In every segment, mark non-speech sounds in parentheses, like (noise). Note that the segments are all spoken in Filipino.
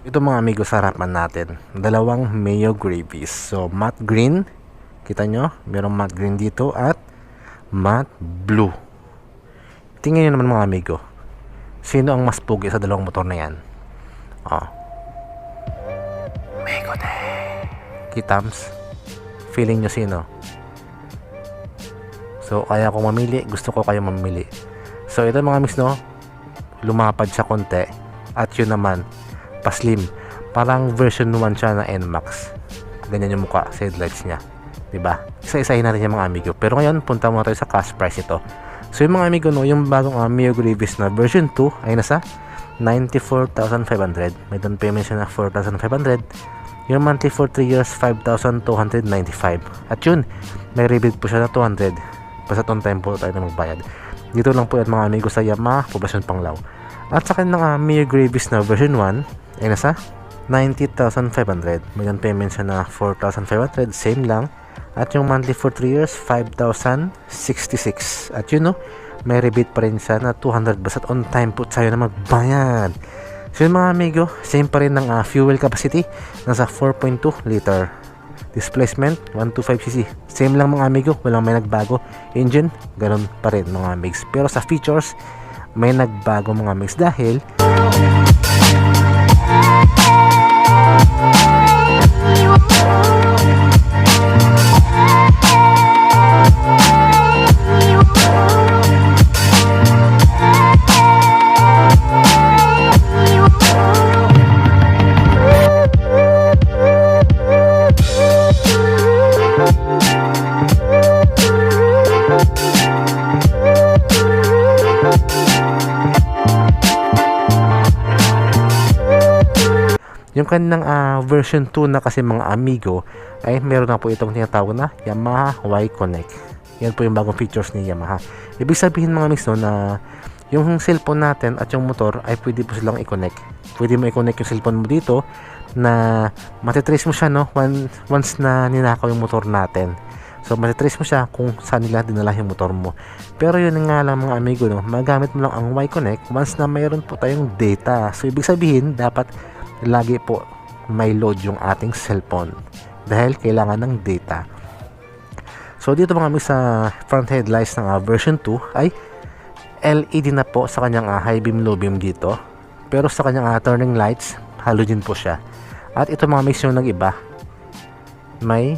Ito mga amigo sa harapan natin. Dalawang Mayo Gravies. So, matte green. Kita nyo? Merong matte green dito at matte blue. Tingnan nyo naman mga amigo. Sino ang mas pugi sa dalawang motor na yan? Oh. Mayo na. Kitams. Feeling nyo sino? So, kaya ko mamili. Gusto ko kayo mamili. So, ito mga miss no. Lumapad siya konti. At yun naman, paslim. Parang version 1 siya na NMAX. Ganyan yung mukha sa headlights niya. 'Di ba? Isa-isahin natin yung mga amigo. Pero ngayon, punta muna tayo sa cash price ito. So yung mga amigo, no, yung bagong uh, Mio Grievous na version 2 ay nasa 94,500. May down payment siya na 4,500. Yung monthly for 3 years, 5,295. At yun, may rebate po siya na 200. Basta on time po tayo na magbayad. Dito lang po yan mga amigo sa Yamaha, Poblacion Panglao. At sa kanyang uh, Mio Grievous na version 1 ay nasa 90,500. May down payment siya na 4,500. Same lang. At yung monthly for 3 years, 5,066. At yun no, may rebate pa rin siya na 200 basta't on time po tayo na magbayad. So yun mga amigo, same pa rin ng uh, fuel capacity. Nasa 4.2 liter. Displacement, 125cc. Same lang mga amigo, walang may nagbago. Engine, ganun pa rin mga amigs. Pero sa features, may nagbago mga amigs dahil Música Yung kanilang ah, version 2 na kasi mga amigo ay meron na po itong tinatawag na Yamaha Y Connect. Yan po yung bagong features ni Yamaha. Ibig sabihin mga miss no, na yung cellphone natin at yung motor ay pwede po silang i-connect. Pwede mo i-connect yung cellphone mo dito na matitrace mo siya no once, once na ninakaw yung motor natin. So matitrace mo siya kung saan nila dinala yung motor mo. Pero yun nga lang mga amigo no, magamit mo lang ang Y Connect once na mayroon po tayong data. So ibig sabihin dapat lagi po may load yung ating cellphone dahil kailangan ng data. So dito mga amigo sa front headlights ng uh, version 2 ay LED na po sa kanyang uh, high beam low beam dito. Pero sa kanyang uh, turning lights, halogen po siya. At ito mga mix yung nag-iba. May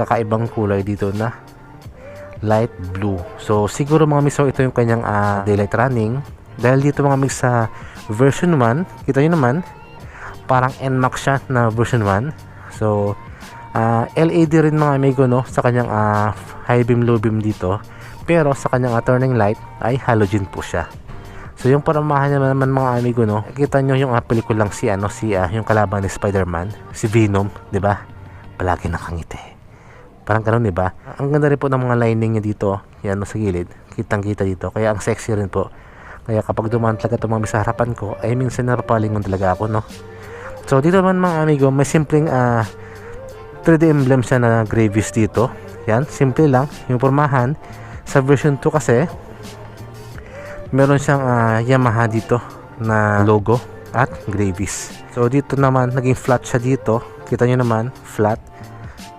kakaibang kulay dito na light blue. So siguro mga mix ito yung kanyang uh, daylight running. Dahil dito mga mix sa version 1, kita nyo naman, parang NMAX siya na version 1. So uh, LED rin mga amigo no sa kanyang uh, high beam low beam dito. Pero sa kanyang uh, turning light ay halogen po siya. So yung paramahan niya naman mga amigo no, kita nyo yung uh, pelikulang si ano si uh, yung kalaban ni Spider-Man, si Venom, 'di ba? Palagi nakangiti. Parang ganoon 'di ba? Ang ganda rin po ng mga lining niya dito, yan no, sa gilid. Kitang-kita dito. Kaya ang sexy rin po. Kaya kapag dumaan talaga tumami sa harapan ko, ay minsan narapalingon talaga ako no. So dito naman mga amigo, may simpleng uh, 3D emblem siya na Gravis dito. Yan, simple lang. Yung formahan, sa version 2 kasi, meron siyang uh, Yamaha dito na logo at Gravis. So dito naman, naging flat siya dito. Kita nyo naman, flat.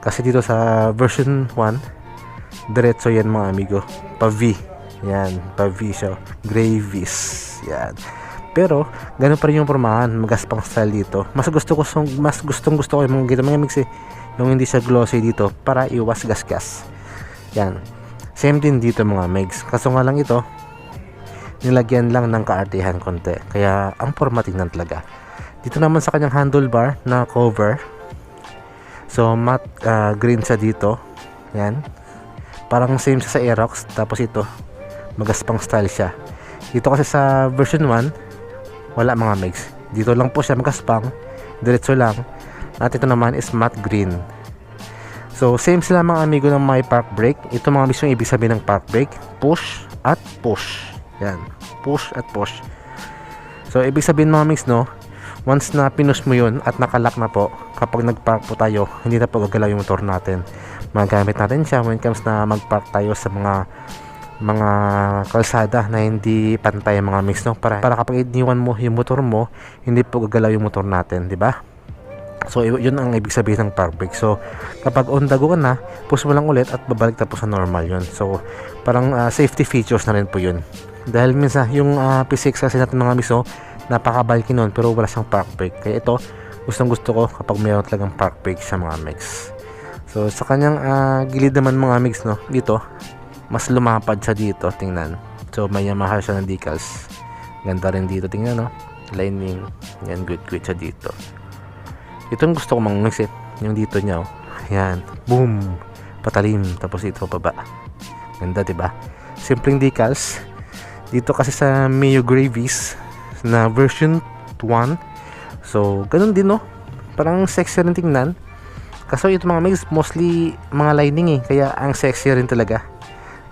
Kasi dito sa version 1, diretso yan mga amigo. Pa V. Yan, pa V siya. Gravis. Yan. Pero, ganun pa rin yung pormahan, magaspang style dito. Mas gusto ko, mas gustong gusto ko yung mga mga mix eh, yung hindi siya glossy dito, para iwas gas-gas. Yan. Same din dito mga megs. Kaso nga lang ito, nilagyan lang ng kaartihan konti. Kaya, ang forma tingnan talaga. Dito naman sa kanyang handlebar na cover. So, matte uh, green siya dito. Yan. Parang same sa Aerox. Tapos ito, magaspang style siya. Dito kasi sa version 1, wala mga mix. Dito lang po siya magaspang. Diretso lang. At ito naman is matte green. So, same sila mga amigo ng my park brake. Ito mga miss yung ibig sabihin ng park brake. Push at push. Yan. Push at push. So, ibig sabihin mga mix, no? Once na pinus mo yun at nakalock na po, kapag nag-park po tayo, hindi na po gagalaw yung motor natin. Magamit natin siya when comes na mag-park tayo sa mga mga kalsada na hindi pantay mga mix no para para kapag iniwan mo yung motor mo hindi po gagalaw yung motor natin di ba So, yun ang ibig sabihin ng park brake. So, kapag on the go na, push mo lang ulit at babalik tapos sa normal yun. So, parang ah, safety features na rin po yun. Dahil minsan, yung ah, P6 kasi natin mga miso, napaka-bulky nun pero wala siyang park brake. Kaya ito, gustong gusto ko kapag mayroon talagang park brake sa mga mix. So, sa kanyang ah, gilid naman mga mix, no, dito, mas lumapad siya dito, tingnan. So, may Yamaha siya ng decals. Ganda rin dito, tingnan, no. Lining, yan, good, good siya dito. Ito yung gusto ko mang mix eh. Yung dito niya, oh. Ayan. Boom! Patalim. Tapos ito pababa. Ganda, diba? Simpleng decals. Dito kasi sa Mayo Gravies na version 1. So, ganun din, no? Parang sexy rin tingnan. Kaso ito mga mix, mostly mga lining eh. Kaya ang sexy rin talaga.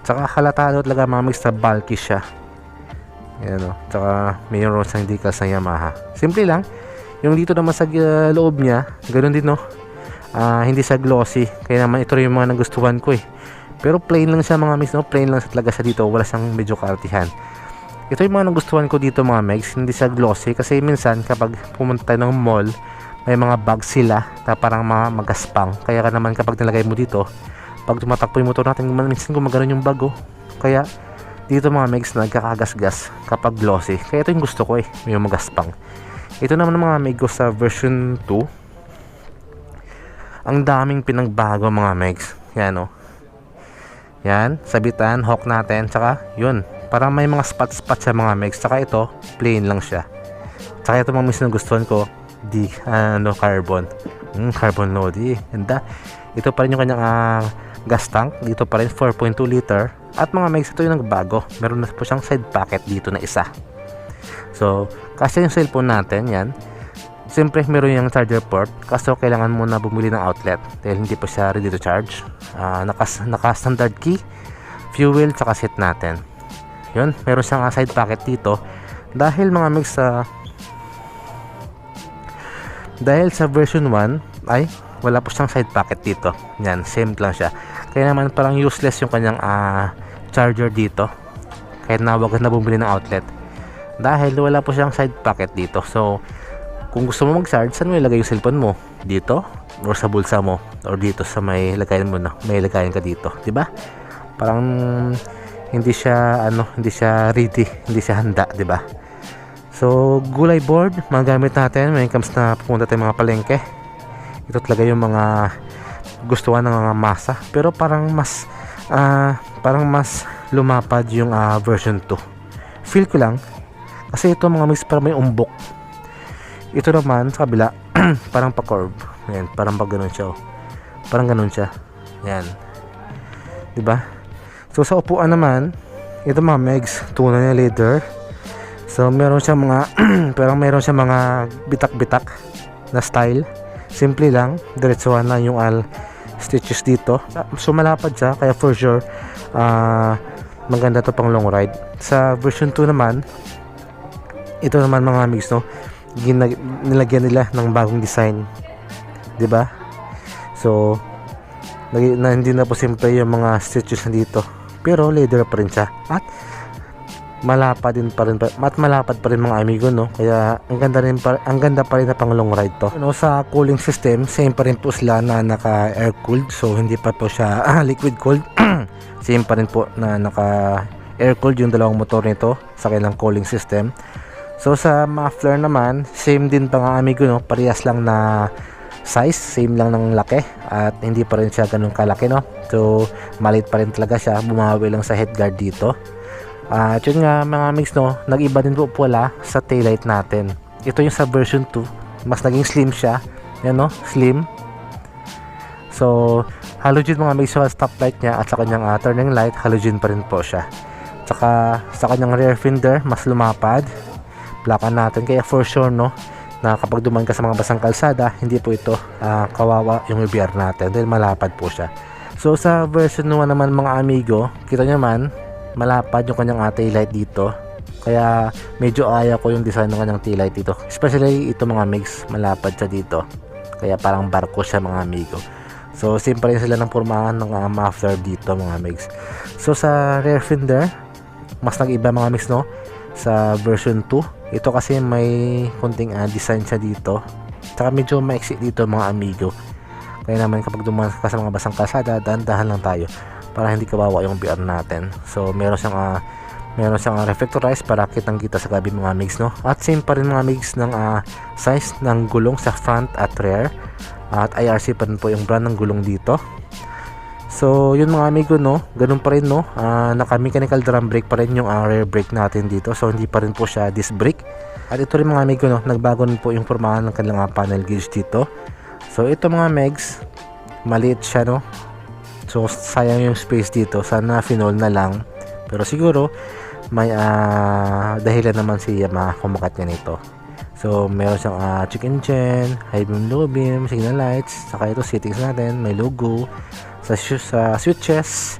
Tsaka halata daw talaga mga mix na bulky siya. Ayan o. Tsaka mayroon siyang decals ng Yamaha. Simple lang. Yung dito naman sa uh, loob niya, ganoon din no. Ah, hindi siya glossy. Kaya naman ito rin yung mga nagustuhan ko eh. Pero plain lang siya mga mix, no? Plain lang siya talaga siya dito. Wala siyang medyo kartihan. Ito yung mga nagustuhan ko dito mga megs. Hindi siya glossy. Kasi minsan kapag pumunta ng mall, may mga bags sila na parang mga magaspang. Kaya ka naman kapag nilagay mo dito, pag tumatakbo yung motor natin, minsan gumagano yung bago. Kaya dito mga megs nagkakagasgas kapag glossy. Kaya ito yung gusto ko eh. May magaspang. Ito naman mga amigo sa version 2. Ang daming pinagbago mga megs. Yan o. Yan, sabitan, hawk natin, tsaka yun. Parang may mga spot-spot sa mga megs. Tsaka ito, plain lang siya. Tsaka ito mga megs na gustuhan ko, di, ano, carbon. Mm, carbon Lodi. Ganda. Ito pa rin yung kanyang ah, gas tank. Dito pa rin 4.2 liter. At mga megs, ito yung nagbago. Meron na po siyang side pocket dito na isa. So, kasi yung cellphone natin, yan. Siyempre, meron yung charger port. Kaso, kailangan mo na bumili ng outlet. Dahil hindi pa siya ready to charge. Ah, nakas, naka-standard key, fuel, tsaka seat natin. Yun, meron siyang ah, side pocket dito. Dahil mga mix sa... dahil sa version 1, ay, wala po siyang side pocket dito. Yan, same lang siya. Kaya naman, parang useless yung kanyang ah, charger dito. Kahit na wag na bumili ng outlet. Dahil wala po siyang side pocket dito. So kung gusto mo mag-charge saan mo ilagay yung cellphone mo? Dito? Or sa bulsa mo? Or dito sa may lagayan mo na? May lagayan ka dito di ba? Parang hindi siya ano hindi siya ready hindi siya handa di ba? So gulay board magamit natin. When it comes na pupunta tayo mga palengke ito talaga yung mga gustuhan ng mga masa pero parang mas ah, parang mas lumapad yung ah, version 2 feel ko lang kasi ito mga mix parang may umbok. Ito naman sa kabila, (clears throat) parang pa-curve. Ayan, parang pag ganun siya. Oh. Parang ganun siya. Ayan. 'Di ba? So sa upuan naman, ito mga megs, tunay na leather. So meron siya mga (clears throat) parang meron siya mga bitak-bitak na style. Simple lang, diretsuhan na yung al stitches dito. So malapad siya kaya for sure ah maganda to pang long ride. Sa version 2 naman, ito naman mga mix no? Ginag- nilagyan nila ng bagong design. 'di ba so nag- na, hindi na po simple yung mga stitches na dito. Pero leather pa rin siya. At malapad din pa rin at malapad pa rin mga amigo no? Kaya ang ganda rin pa, ang ganda pa rin na pang long ride to. No sa cooling system same pa rin po sila na naka air cooled. So hindi pa po siya (laughs) ah, liquid cooled. (clears throat) Same pa rin po na naka air cooled yung dalawang motor nito sa kanilang cooling system. So sa muffler naman, same din pa nga amigo no, parehas lang na size, same lang ng laki at hindi pa rin siya ganun kalaki no. So maliit pa rin talaga siya, bumawi lang sa headguard dito. At yun nga mga mix no, nag-iba din po pala sa taillight natin. Ito yung sa version 2, mas naging slim siya. Yan no, slim. So halogen mga mix sa stoplight niya at sa kanyang uh, turning light, halogen pa rin po siya. Tsaka sa kanyang rear fender, mas lumapad plakan natin kaya for sure no na kapag duman ka sa mga basang kalsada hindi po ito uh, kawawa yung BR natin dahil malapad po siya so sa version 1 naman mga amigo kita nyo man malapad yung kanyang uh, taillight dito. Kaya medyo ayaw ko yung design ng kanyang taillight dito. Especially ito mga mix malapad siya dito. Kaya parang barko siya mga amigo. So, same pa rin sila ng pormahan ng uh, muffler dito mga mix. So, sa rear fender, mas nag-iba mga mix no? Sa version 2 ito kasi may kunting uh, design siya dito. Tsaka medyo maiksi dito mga amigo. Kaya naman kapag dumaan ka sa mga basang kalsada dahan-dahan lang tayo para hindi kawawa yung BR natin so meron siyang uh, meron siyang uh, reflectorized para kitang kita sa gabi mga mix no at same pa rin mga mix ng uh, size ng gulong sa front at rear at IRC pa rin po yung brand ng gulong dito So, yun mga amigo, no? Ganun pa rin, no? Uh, naka-mechanical drum brake pa rin yung uh, rear brake natin dito. So, hindi pa rin po siya disc brake. At ito rin mga amigo, no? Nagbago rin po yung formahan ng kanilang uh, panel gauge dito. So, ito mga megs, maliit siya, no? So, sayang yung space dito. Sana phenol na lang. Pero siguro, may uh, dahilan naman si Yamaha kumakat niya nito. So, meron siyang uh, check engine, high beam, low beam, signal lights, saka ito settings natin, may logo, sa, sa switches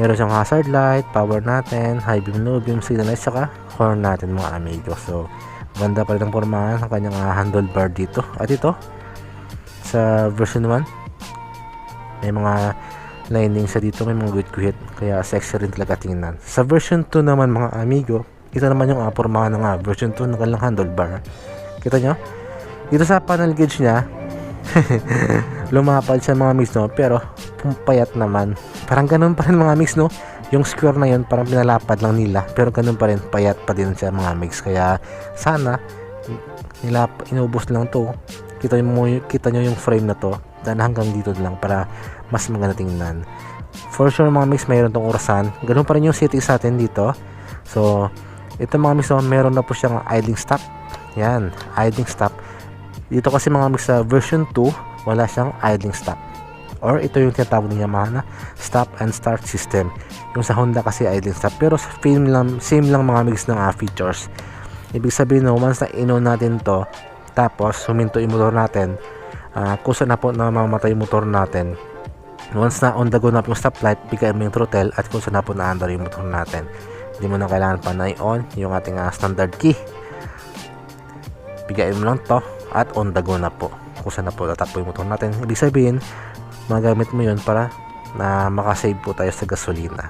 meron siyang hazard light power natin high beam low beam signal light saka horn natin mga amigo so ganda pa rin ang pormahan ng kanyang uh, handlebar dito at ito sa version 1 may mga lining sa dito may mga guhit-guhit kaya sexy rin talaga tingnan. Sa version 2 naman mga amigo ito naman yung uh, pormahan ng uh, version 2 ng kanilang handlebar. Kita nyo? Dito sa panel gauge nya (laughs) lumapad siya mga mix no? Pero payat naman. Parang ganun pa rin mga mix no? Yung square na yun parang pinalapad lang nila. Pero ganun pa rin payat pa din siya mga mix kaya sana nila inubos lang to. Kita mo kita nyo yung frame na to. Dan hanggang dito lang para mas maganda tingnan for sure mga mix mayroon tong orasan ganun pa rin yung settings natin dito so ito mga mix no, meron na po siyang idling stop yan idling stop dito kasi mga mix sa version 2, wala siyang idling stop. Or ito yung tinatawag ng Yamaha na stop and start system. Yung sa Honda kasi idling stop. Pero sa film lang, same lang mga mix ng uh, features. Ibig sabihin no, once na ino natin to, tapos huminto yung motor natin, uh, kusa na po na mamatay yung motor natin. Once na on the go na yung stoplight, bigay mo yung throttle at kusa na po na under yung motor natin. Hindi mo na kailangan pa na i-on yung ating uh, standard key. Bigayin mo lang to at on the go na po. Kung saan na po tatakbo yung motor natin. Ibig sabihin magamit mo yun para na makasave po tayo sa gasolina.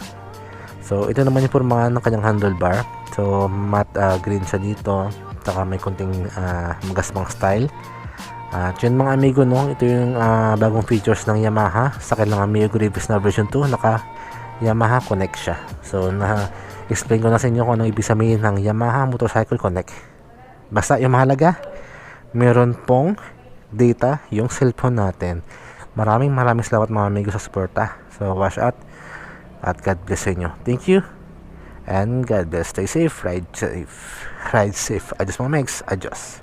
So ito naman yung formahan ng kanyang handlebar. So matte uh, green siya dito. Saka may konting uh, magasmang style at yun mga amigo no ito yung uh, bagong features ng Yamaha sa kanilang Amigo Revis na version 2 naka Yamaha Connect siya so na explain ko na sa inyo kung anong ibig sabihin ng Yamaha Motorcycle Connect basta yung mahalaga meron pong data yung cellphone natin. Maraming maraming salamat mga amigo sa suporta. So, wash out. At God bless inyo. Thank you. And God bless. Stay safe. Ride safe. Ride safe. Adios mga megs. Adios.